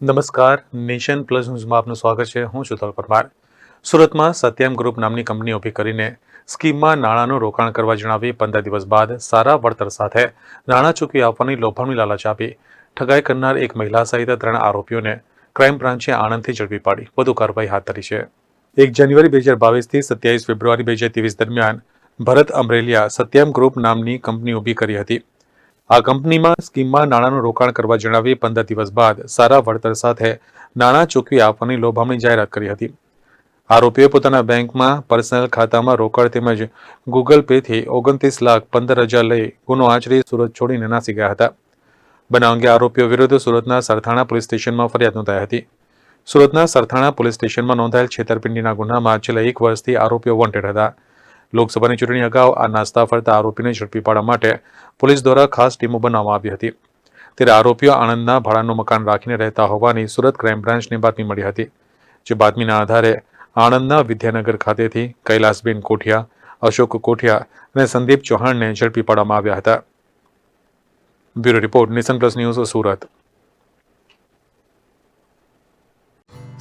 નમસ્કાર, nation plus ન્યૂઝમાં આપનું સ્વાગત છે. હું છું પરમાર સુરતમાં સત્યમ ગ્રુપ નામની કંપની ઊભી કરીને સ્કીમમાં નાણાંનું રોકાણ કરવા જણાવી પંદર દિવસ બાદ સારા વળતર સાથે નાણાં ચૂકવી આપવાની લોભામણી લાલચ આપી ઠગાઈ કરનાર એક મહિલા સહિત ત્રણ આરોપીઓને ક્રાઇમ બ્રાન્ચે આણંદથી ઝડપી પાડી. વધુ કાર્યવાહી હાથ ધરી છે. એક જાન્યુઆરી બે હજાર બાવીસથી સત્યાવીસ ફેબ્રુઆરી બે હજાર ત્રેવીસ દરમિયાન ભરત અમરેલિયા સત્યમ ગ્રુપ નામની કંપની ઊભી કરી હતી. આ કંપનીમાં સ્કીમમાં નાણાંનું રોકાણ કરવા જણાવી પંદર દિવસ બાદ સારા વળતર સાથે નાણાં ચૂકવી આપવાની લોભામણી જાહેરાત કરી હતી. આરોપીએ પોતાના બેંકમાં પર્સનલ ખાતામાં રોકડ તેમજ ગૂગલ પેથી ઓગણત્રીસ લાખ પંદર હજાર લઈ ગુનો આચરી સુરત છોડીને નાસી ગયા હતા. બનાવ અંગે આરોપીઓ વિરુદ્ધ સુરતના સરથાણા પોલીસ સ્ટેશનમાં ફરિયાદ નોંધાઈ હતી. સુરતના સરથાણા પોલીસ સ્ટેશનમાં નોંધાયેલ છેતરપિંડીના ગુનામાં છેલ્લા એક વર્ષથી આરોપીઓ વોન્ટેડ હતા. લોકસભાની ચૂંટણી અગાઉ આ નાસ્તા ફરતા આરોપીને ઝડપી પાડવા માટે પોલીસ દ્વારા ખાસ ટીમો બનાવવામાં આવી હતી. ત્યારે આરોપીઓ આણંદના ભાડાનું મકાન રાખીને રહેતા હોવાની સુરત ક્રાઇમ બ્રાન્ચને બાતમી મળી હતી. જે બાતમીના આધારે આણંદના વિદ્યાનગર ખાતેથી કૈલાસબેન કોઠિયા, અશોક કોઠિયા અને સંદીપ ચૌહાણને ઝડપી પાડવામાં આવ્યા હતા. Bureau report nation plus news Surat.